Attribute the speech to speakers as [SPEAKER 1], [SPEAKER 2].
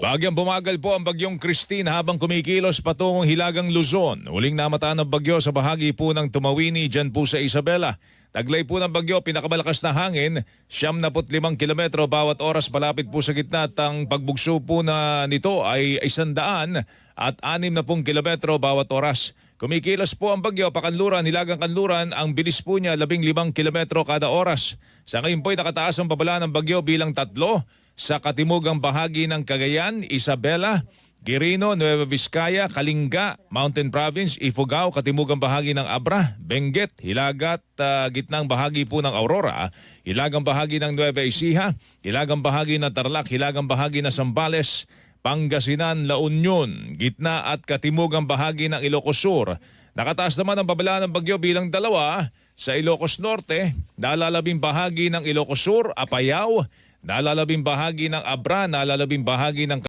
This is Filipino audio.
[SPEAKER 1] Bagyang bumagal po ang bagyong Christine habang kumikilos patungong Hilagang Luzon. Huling namataan ng bagyo sa bahagi po ng Tumawini dyan po sa Isabela. Taglay po ng bagyo, pinakamalakas na hangin, siyam na kilometro bawat oras palapit po sa gitna at ang pagbugso po na nito ay isandaan at anim na pong kilometro bawat oras. Kumikilos po ang bagyo, pakanluran, hilagang kanluran, ang bilis po niya labing limang kilometro kada oras. Sa ngayon po'y nakataas ang babala ng bagyo bilang tatlo sa katimugang bahagi ng Cagayan, Isabela, Quirino, Nueva Vizcaya, Kalinga, Mountain Province, Ifugao, katimugang bahagi ng Abra, Benguet, Hilagat, ah, gitnang bahagi po ng Aurora, hilagang bahagi ng Nueva Ecija, hilagang bahagi ng Tarlac, hilagang bahagi ng Zambales, Pangasinan, La Union, gitna at katimugang bahagi ng Ilocos Sur. Nakataas naman ang babala ng bagyo bilang dalawa sa Ilocos Norte, nalalabing bahagi ng Ilocos Sur, Apayao, nalalabing bahagi ng Abra, nalalabing bahagi ng